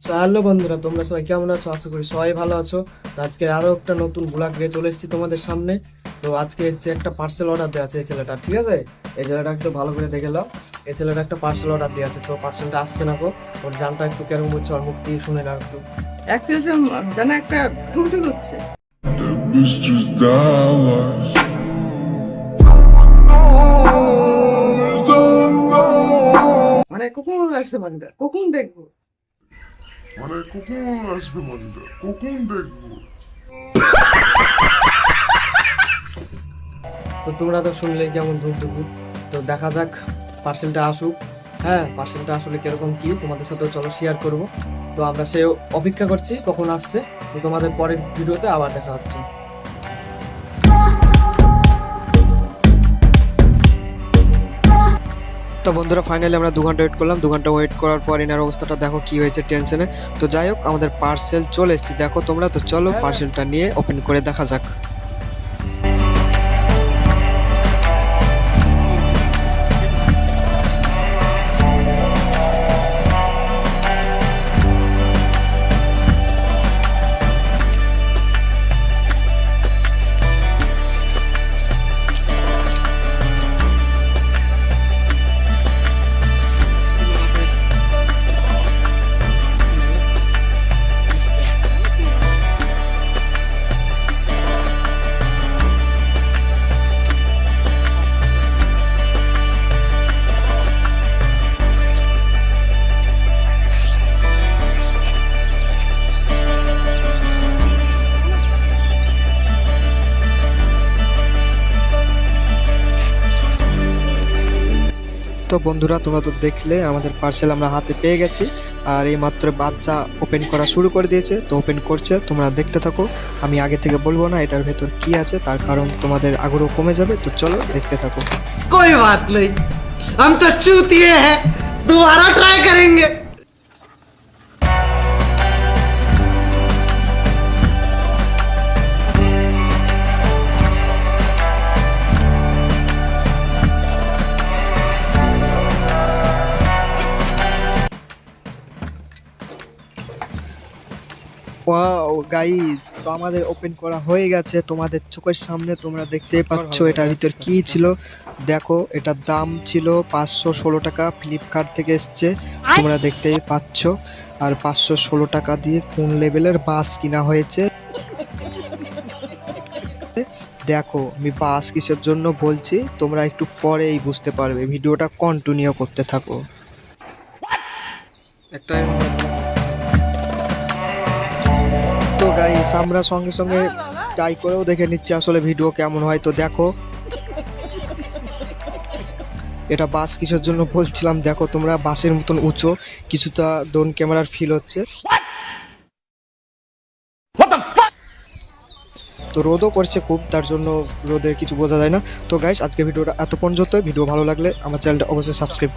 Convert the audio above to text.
Hello বন্ধুরা তোমরা সবাই কেমন আছো? আশা করি সবাই ভালো আছো। আজকে আরও একটা নতুন ব্লগ নিয়ে চলে এসেছি তোমাদের সামনে। তো আজকে হচ্ছে একটা পার্সেল অর্ডার দেওয়া আছে এই ছেলেটা ঠিক আছে? এই ছেলেটা একটু ভালো করে দেখে নাও। এই ছেলেটা একটা পার্সেল অর্ডার দেওয়া আছে তো পার্সেলটা আসছে না গো। ওর জানটা একটু কেরম হচ্ছে ওর মুখ দিয়ে শুনে নাও একটু। অ্যাকচুয়ালি জানা একটা ঢুকঢুক হচ্ছে. মানে কখন আসবে মানিটা কখন দেখব? মানে কখন আসবে মানিটা কখন দেখব? তো তোমরা তো শুনলে কেমন ধূপ ধুপ তো দেখা যাক পার্সেলটা আসুক। হ্যাঁ পার্সেলটা আসলে কীরকম কি, তোমাদের সাথে চলো শেয়ার করব। তো আমরা সে অপেক্ষা করছি কখন আসছে। তো তোমাদের পরের ভিডিওতে আবার দেখা হচ্ছে। তো বন্ধুরা ফাইনালি আমরা দু ঘণ্টা ওয়েট করলাম। দু ঘণ্টা ওয়েট করার পর এনার অবস্থাটা দেখো কি হয়েছে টেনশনে তো যাই হোক আমাদের পার্সেল চলে এসেছি। দেখো তোমরা তো চলো পার্সেলটা নিয়ে ওপেন করে দেখা যাক। তো বন্ধুরা তোমরা তো দেখলে আমাদের পার্সেল আমরা হাতে পেয়ে গেছি আর এই মাত্র বাচ্চা ওপেন করা শুরু করে দিয়েছে তো ওপেন করছে তোমরা দেখতে থাকো আমি আগে থেকে বলবো না এটার ভেতর কি আছে তার কারণ তোমাদের আগ্রহ কমে যাবে তো চলো দেখতে থাকো कोई बात नहीं हम तो चूतिए हैं दोबारा ट्राई करेंगे ওয়াও গাইস তো আমাদের ওপেন করা হয়ে গেছে। তোমাদের চোখের সামনে তোমরা দেখতেই পাচ্ছ এটার ভিতর কি ছিল। দেখো এটার দাম ছিল পাঁচশো ষোলো টাকা ফ্লিপকার্ট থেকে এসছে। তোমরা দেখতেই পাচ্ছ। আর পাঁচশো ষোলো টাকা দিয়ে কোন লেভেলের বাস কিনা হয়েছে। দেখো আমি বাস কিসের জন্য বলছি তোমরা একটু পরেই বুঝতে পারবে। ভিডিওটা কন্টিনিউ করতে থাকো। একটা গাইস আমরা সঙ্গে সঙ্গে ট্রাই করেও দেখে নিচ্ছি আসলে ভিডিও কেমন হয়। তো দেখো এটা বাস কিসের জন্য বলছিলাম দেখো তোমরা বাসের মতন উঁচু কিছুটা ড্রোন ক্যামেরার ফিল হচ্ছে। তো রোদও পড়ছে খুব তার জন্য রোদে কিছু বোঝা যায় না। তো গাইস আজকে ভিডিওটা এত পর্যন্ত ভিডিও ভালো লাগলে আমার চ্যানেলটা অবশ্যই সাবস্ক্রাইব